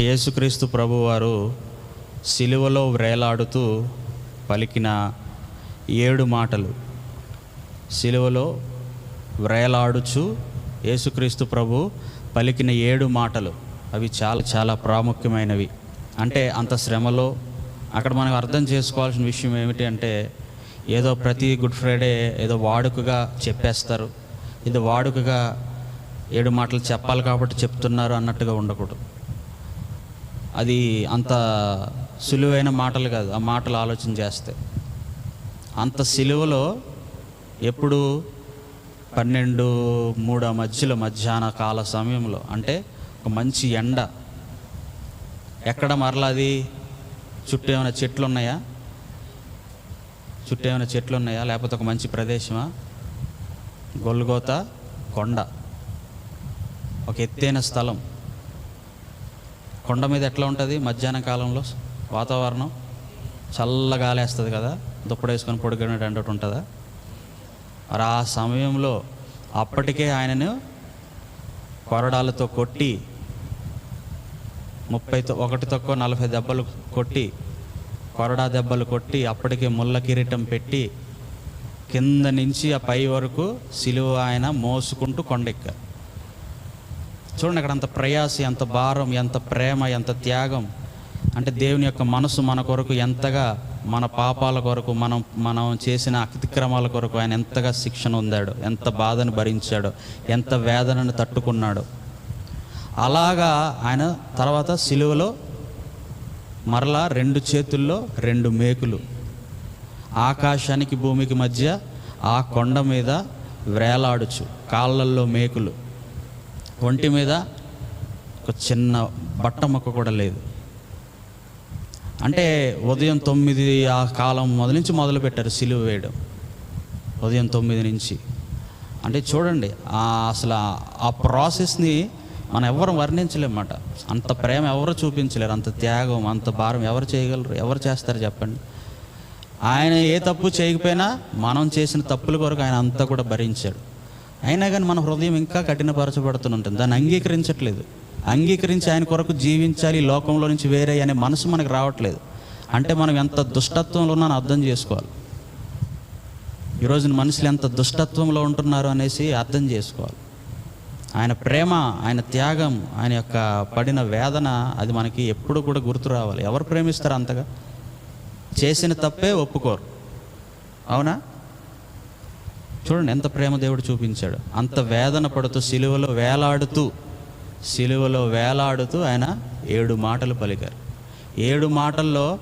యేసుక్రీస్తు ప్రభువారు సిలువలో వ్రేలాడుతూ పలికిన ఏడు మాటలు. సిలువలో వ్రేలాడుచు యేసుక్రీస్తు ప్రభు పలికిన ఏడు మాటలు. అవి చాలా చాలా ప్రాముఖ్యమైనవి. అంటే అంత శ్రమలో అక్కడ మనం అర్థం చేసుకోవాల్సిన విషయం ఏమిటి అంటే ఏదో ప్రతి గుడ్ ఫ్రైడే ఏదో వాడుకగా చెప్పేస్తారు. ఇది వాడుకగా ఏడు మాటలు చెప్పాలి కాబట్టి చెప్తున్నారు అన్నట్టుగా ఉండకూడదు. అది అంత సులువైన మాటలు కాదు ఆ మాటలు ఆలోచన చేస్తే. అంత సిలువలో ఎప్పుడు పన్నెండు మూడు మధ్యలో మధ్యాహ్న కాల సమయంలో అంటే ఒక మంచి ఎండ. ఎక్కడ మరలా అది? చుట్టూ ఏమైనా చెట్లు ఉన్నాయా చుట్టూ ఏమైనా చెట్లు ఉన్నాయా లేకపోతే ఒక మంచి ప్రదేశమా? గొల్గోత కొండ. ఒక ఎత్తైన స్థలం. కొండ మీద ఎట్లా ఉంటుంది? మధ్యాహ్నం కాలంలో వాతావరణం చల్లగాలేస్తుంది కదా? దుప్పటి వేసుకొని పొడిగినట్టు అంటూ ఉంటుందా? మరి ఆ సమయంలో అప్పటికే ఆయనను కొరడాలతో కొట్టి ముప్పైతో ఒకటి తక్కువ నలభై దెబ్బలు కొట్టి కొరడా దెబ్బలు కొట్టి అప్పటికే ముళ్ళ కిరీటం పెట్టి కింద నుంచి ఆ పై వరకు సిలువ ఆయన మోసుకుంటూ కొండెక్కారు. చూడండి అక్కడ అంత ప్రయాస ఎంత భారం ఎంత ప్రేమ ఎంత త్యాగం. అంటే దేవుని యొక్క మనసు మన కొరకు ఎంతగా మన పాపాల కొరకు మనం మనం చేసిన అతిక్రమాల కొరకు ఆయన ఎంతగా శిక్షణ ఉందాడు ఎంత బాధను భరించాడో ఎంత వేదనను తట్టుకున్నాడో. అలాగా ఆయన తర్వాత సిలువలో మరలా రెండు చేతుల్లో రెండు మేకులు. ఆకాశానికి భూమికి మధ్య ఆ కొండ మీద వేలాడుచు కాళ్ళల్లో మేకులు. ఒంటి మీద ఒక చిన్న బట్ట మొక్క కూడా లేదు. అంటే ఉదయం తొమ్మిది ఆ కాలం మొదలు నుంచి మొదలు పెట్టారు సిలువ వేయడం. ఉదయం తొమ్మిది నుంచి. అంటే చూడండి అసలు ఆ- ప్రాసెస్ని మనం ఎవరు వర్ణించలేమన్నమాట. అంత ప్రేమ ఎవరు చూపించలేరు అంత త్యాగం అంత భారం ఎవరు చేయగలరు ఎవరు చేస్తారు చెప్పండి. ఆయన ఏ తప్పు చేయకపోయినా మనం చేసిన తప్పుల కొరకు ఆయన అంతా కూడా భరించాడు. అయినా కానీ మన హృదయం ఇంకా కఠినపరచబడుతూ ఉంటుంది దాన్ని అంగీకరించట్లేదు. అంగీకరించి ఆయన కొరకు జీవించాలి లోకంలో నుంచి వేరే అనే మనసు మనకు రావట్లేదు. అంటే మనం ఎంత దుష్టత్వంలో ఉన్నానో అర్థం చేసుకోవాలి. ఈరోజు మనుషులు ఎంత దుష్టత్వంలో ఉంటున్నారు అనేసి అర్థం చేసుకోవాలి. ఆయన ప్రేమ ఆయన త్యాగం ఆయన యొక్క పడిన వేదన అది మనకి ఎప్పుడు కూడా గుర్తు రావాలి. ఎవరు ప్రేమిస్తారు అంతగా? చేసిన తప్పే ఒప్పుకోరు. అవునా? చూడండి ఎంత ప్రేమ దేవుడు చూపించాడు. అంత వేదన పడుతూ సిలువలో వేలాడుతూ సిలువలో వేలాడుతూ ఆయన ఏడు మాటలు పలికారు. ఏడు మాటల్లో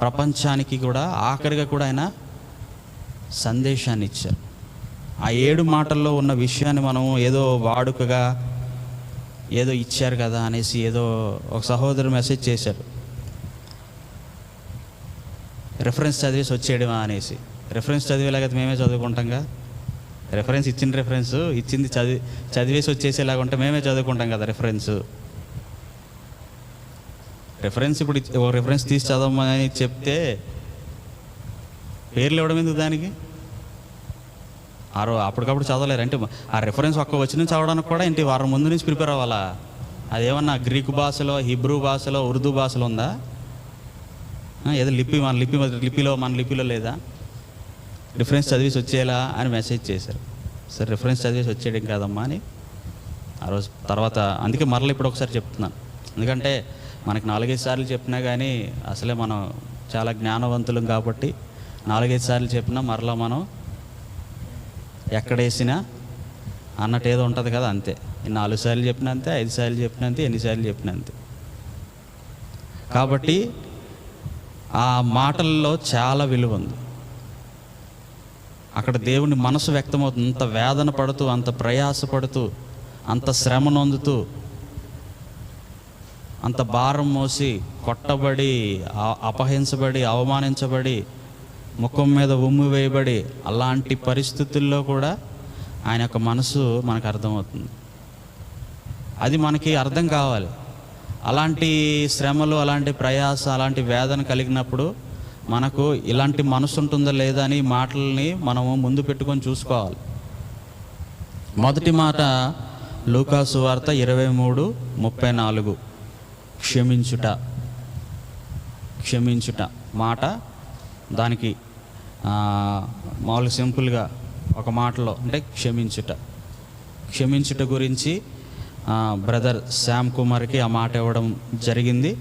ప్రపంచానికి కూడా ఆఖరిగా కూడా ఆయన సందేశాన్ని ఇచ్చారు ఆ ఏడు మాటల్లో ఉన్న విషయాన్ని మనం ఏదో వాడుకగా ఏదో ఇచ్చారు కదా అనేసి ఏదో ఒక సహోదరు మెసేజ్ చేశారు. రెఫరెన్స్ చదివేసి వచ్చేయడమా అనేసి. రెఫరెన్స్ చదివేలాగా మేమే చదువుకుంటాంగా? రెఫరెన్స్ ఇచ్చిన రెఫరెన్స్ ఇచ్చింది చదివి చదివేసి వచ్చేసేలాగా ఉంటే మేమే చదువుకుంటాం కదా రెఫరెన్స్ రెఫరెన్స్ ఇప్పుడు ఒక ఓ రెఫరెన్స్ తీసి చదవమని చెప్తే పేర్లు ఇవ్వడం ఎందుకు దానికి? ఆ రో అప్పటికప్పుడు చదవలేరు. అంటే ఆ రెఫరెన్స్ ఒక్క వచ్చిన చదవడానికి కూడా ఏంటి వారం ముందు నుంచి ప్రిపేర్ అవ్వాలా? అదేమన్నా గ్రీకు భాషలో హిబ్రూ భాషలో ఉర్దూ భాషలో ఉందా? ఏదో లిపి మన లిపి లిపిలో మన లిపిలో లేదా? రిఫరెన్స్ చదివేసి వచ్చేలా అని మెసేజ్ చేశారు. సరే రిఫరెన్స్ చదివేసి వచ్చేయడం కాదమ్మా అని ఆ రోజు తర్వాత అందుకే మరలా ఇప్పుడు ఒకసారి చెప్తున్నాను ఎందుకంటే మనకి నాలుగైదు సార్లు చెప్పినా కానీ అసలే మనం చాలా జ్ఞానవంతులం కాబట్టి నాలుగైదు సార్లు చెప్పినా మరలా మనం ఎక్కడేసినా అన్నట్టు ఏదో ఉంటుంది కదా అంతే. నాలుగు సార్లు చెప్పిన అంతే ఐదు సార్లు చెప్పిన అంతే ఎన్నిసార్లు చెప్పిన అంతే. కాబట్టి ఆ మాటల్లో చాలా విలువ ఉంది. అక్కడ దేవుని మనసు వ్యక్తమవుతుంది. అంత వేదన పడుతూ అంత ప్రయాసపడుతూ అంత శ్రమ నొందుతూ అంత భారం మోసి కొట్టబడి అపహించబడి అవమానించబడి ముఖం మీద ఉమ్ము వేయబడి అలాంటి పరిస్థితుల్లో కూడా ఆయన యొక్క మనసు మనకు అర్థమవుతుంది. అది మనకి అర్థం కావాలి. అలాంటి శ్రమలు అలాంటి ప్రయాస అలాంటి వేదన కలిగినప్పుడు మనకు ఇలాంటి మనసు ఉంటుందా లేదా అని మాటల్ని మనము ముందు పెట్టుకొని చూసుకోవాలి. మొదటి మాట లూకాసు వార్త ఇరవై మూడు ముప్పై నాలుగు. క్షమించుట. క్షమించుట. మాట దానికి మామూలు సింపుల్గా ఒక మాటలో అంటే క్షమించుట. క్షమించుట గురించి బ్రదర్ శ్యామ్ కుమార్కి ఆ మాట ఇవ్వడం జరిగింది.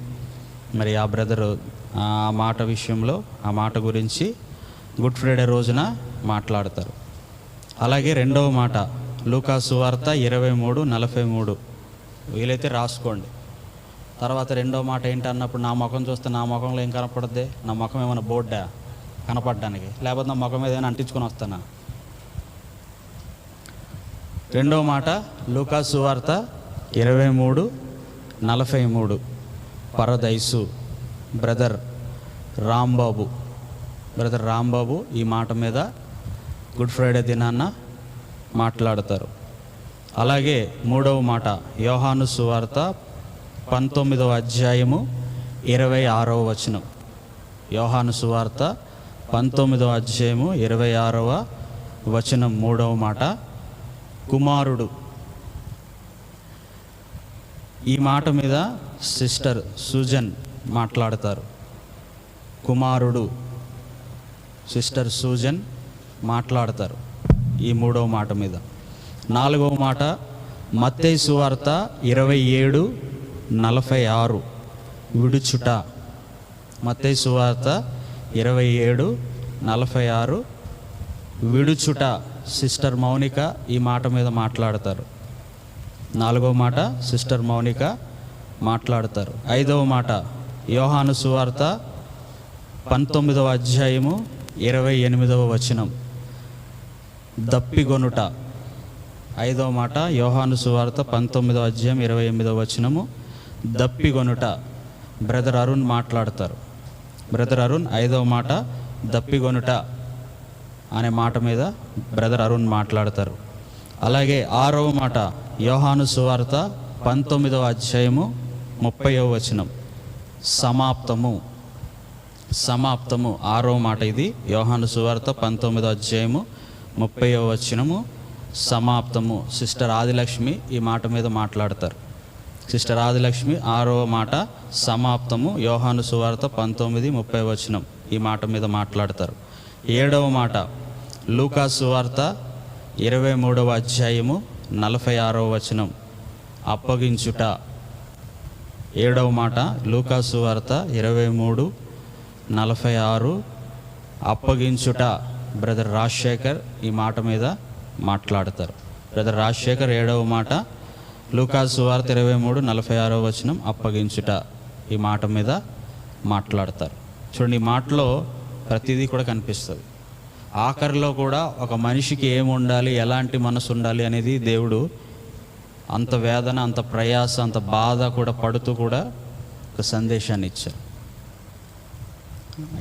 మరి ఆ బ్రదరు ఆ మాట విషయంలో ఆ మాట గురించి గుడ్ ఫ్రైడే రోజున మాట్లాడతారు. అలాగే రెండవ మాట లూకాసు వార్త ఇరవై మూడు నలభై మూడు. వీలైతే రాసుకోండి. తర్వాత రెండో మాట ఏంటి అన్నప్పుడు నా ముఖం చూస్తే నా ముఖంలో ఏం కనపడద్ది? నా ముఖం ఏమైనా బోర్డా? కనపడడానికి. లేకపోతే నా ముఖం మీద ఏమైనా అంటించుకొని వస్తానా? రెండో మాట లూకాసు వార్త ఇరవై మూడు నలభై మూడు. పరదైసు. బ్రదర్ రాంబాబు. బ్రదర్ రాంబాబు ఈ మాట మీద గుడ్ ఫ్రైడే దినాన్న మాట్లాడతారు. అలాగే మూడవ మాట యోహాను సువార్త పంతొమ్మిదవ అధ్యాయము ఇరవై ఆరవ వచనం. యోహాను సువార్త పంతొమ్మిదవ అధ్యాయము ఇరవై ఆరవ వచనం మూడవ మాట కుమారుడు. ఈ మాట మీద సిస్టర్ సుజన్ మాట్లాడతారు. కుమారుడు సిస్టర్ సూజన్ మాట్లాడతారు ఈ మూడవ మాట మీద. నాలుగవ మాట మత్తై సువార్త ఇరవై ఏడు నలభై ఆరు విడుచుట. మత్తై సువార్త ఇరవై ఏడు నలభై ఆరు విడుచుట. సిస్టర్ మౌనిక ఈ మాట మీద మాట్లాడతారు. నాలుగవ మాట సిస్టర్ మౌనిక మాట్లాడతారు. ఐదవ మాట యోహాను సువార్త పంతొమ్మిదవ అధ్యాయము ఇరవై ఎనిమిదవ వచనం. దప్పిగొనుట. ఐదవ మాట యోహాను సువార్త పంతొమ్మిదవ అధ్యాయం ఇరవై ఎనిమిదవ వచనము. దప్పిగొనుట. బ్రదర్ అరుణ్ మాట్లాడతారు. బ్రదర్ అరుణ్ ఐదవ మాట దప్పిగొనుట అనే మాట మీద బ్రదర్ అరుణ్ మాట్లాడతారు. అలాగే ఆరవ మాట యోహాను సువార్త పంతొమ్మిదవ అధ్యాయము ముప్పైవ వచనం. సమాప్తము. సమాప్తము. ఆరో మాట ఇది. యోహాను సువార్త పంతొమ్మిదో అధ్యాయము ముప్పయో వచనము. సమాప్తము. సిస్టర్ ఆదిలక్ష్మి ఈ మాట మీద మాట్లాడతారు. సిస్టర్ ఆదిలక్ష్మి ఆరో మాట సమాప్తము. యోహాను సువార్త పంతొమ్మిది ముప్పై వచనం ఈ మాట మీద మాట్లాడతారు. ఏడవ మాట. లూకా సువార్త ఇరవై మూడవ అధ్యాయము నలభై ఆరవ వచనం. అప్పగించుట ఏడవ మాట లూకాసు వార్త ఇరవై మూడు నలభై ఆరు. అప్పగించుట బ్రదర్ రాజశేఖర్ ఈ మాట మీద మాట్లాడతారు. బ్రదర్ రాజశేఖర్ ఏడవ మాట లూకాసు వార్త ఇరవై మూడు నలభై ఆరో వచనం అప్పగించుట ఈ మాట మీద మాట్లాడతారు. చూడండి ఈ మాటలో ప్రతిదీ కూడా కనిపిస్తుంది. ఆఖరిలో కూడా ఒక మనిషికి ఏమి ఉండాలి ఎలాంటి మనసు ఉండాలి అనేది దేవుడు అంత వేదన అంత ప్రయాస అంత బాధ కూడా పడుతూ కూడా ఒక సందేశాన్ని ఇచ్చారు.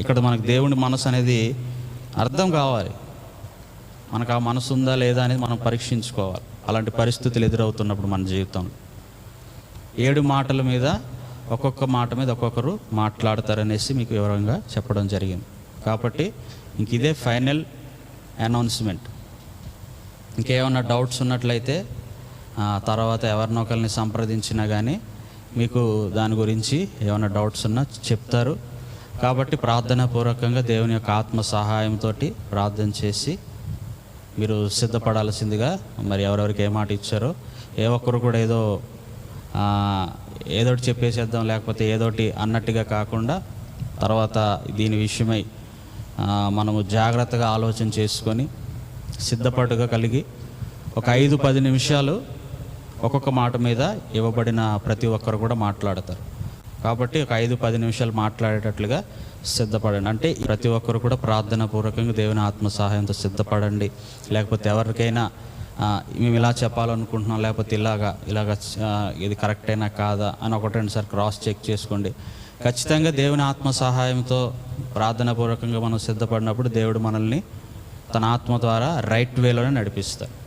ఇక్కడ మనకు దేవుని మనసు అనేది అర్థం కావాలి. మనకు ఆ మనసు ఉందా లేదా అనేది మనం పరీక్షించుకోవాలి. అలాంటి పరిస్థితులు ఎదురవుతున్నప్పుడు మన జీవితంలో. ఏడు మాటల మీద ఒక్కొక్క మాట మీద ఒక్కొక్కరు మాట్లాడతారనేసి మీకు వివరంగా చెప్పడం జరిగింది. కాబట్టి ఇంక ఇదే ఫైనల్ అనౌన్స్మెంట్. ఇంకేమన్నా డౌట్స్ ఉన్నట్లయితే తర్వాత ఎవరినొకరిని సంప్రదించినా కానీ మీకు దాని గురించి ఏమైనా డౌట్స్ ఉన్నా చెప్తారు. కాబట్టి ప్రార్థనాపూర్వకంగా దేవుని యొక్క ఆత్మ సహాయంతో ప్రార్థన చేసి మీరు సిద్ధపడాల్సిందిగా మరి ఎవరెవరికి ఏ మాట ఇచ్చారో ఏ ఒక్కరు కూడా ఏదో ఏదోటి చెప్పేసేద్దాం లేకపోతే ఏదోటి అన్నట్టుగా కాకుండా తర్వాత దీని విషయమై మనము జాగ్రత్తగా ఆలోచన చేసుకొని సిద్ధపాటుగా కలిగి ఒక ఐదు పది నిమిషాలు ఒక్కొక్క మాట మీద ఇవ్వబడిన ప్రతి ఒక్కరు కూడా మాట్లాడతారు. కాబట్టి ఒక ఐదు పది నిమిషాలు మాట్లాడేటట్లుగా సిద్ధపడండి. అంటే ప్రతి ఒక్కరు కూడా ప్రార్థన పూర్వకంగా దేవుని ఆత్మ సహాయంతో సిద్ధపడండి. లేకపోతే ఎవరికైనా మేము ఇలా చెప్పాలనుకుంటున్నాం లేకపోతే ఇలాగా ఇలాగ ఇది ఇది కరెక్టేనా కాదా అని ఒకటి రెండుసారి క్రాస్ చెక్ చేసుకోండి. ఖచ్చితంగా దేవుని ఆత్మ సహాయంతో ప్రార్థన పూర్వకంగా మనం సిద్ధపడినప్పుడు దేవుడు మనల్ని తన ఆత్మ ద్వారా రైట్ వేలోనే నడిపిస్తాడు.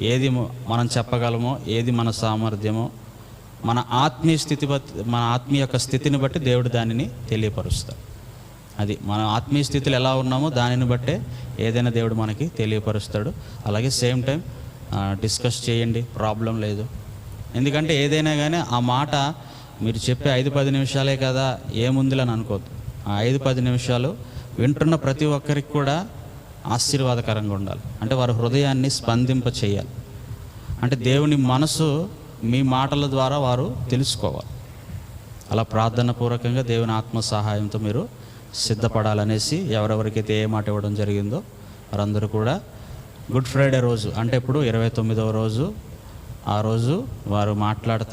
ఏది మనం చెప్పగలమో ఏది మన సామర్థ్యమో మన ఆత్మీయ స్థితి బట్టి మన ఆత్మీయ యొక్క స్థితిని బట్టి దేవుడు దానిని తెలియపరుస్తాడు. అది మన ఆత్మీయ స్థితిలో ఎలా ఉన్నామో దానిని బట్టే ఏదైనా దేవుడు మనకి తెలియపరుస్తాడు. అలాగే సేమ్ టైం డిస్కస్ చేయండి ప్రాబ్లం లేదు. ఎందుకంటే ఏదైనా కానీ ఆ మాట మీరు చెప్పే ఐదు పది నిమిషాలే కదా ఏముందిలని అనుకోవద్దు. ఆ ఐదు పది నిమిషాలు వింటున్న ప్రతి ఒక్కరికి కూడా ఆశీర్వాదకరంగా ఉండాలి. అంటే వారి హృదయాన్ని స్పందింప చేయాలి. అంటే దేవుని మనసు మీ మాటల ద్వారా వారు తెలుసుకోవాలి. అలా ప్రార్థన పూర్వకంగా దేవుని ఆత్మ సహాయంతో మీరు సిద్ధపడాలనేసి ఎవరెవరికైతే ఏ మాట ఇవ్వడం జరిగిందో వారందరూ కూడా గుడ్ ఫ్రైడే రోజు అంటే ఇప్పుడు ఇరవై తొమ్మిదవ రోజు ఆ రోజు వారు మాట్లాడతారు.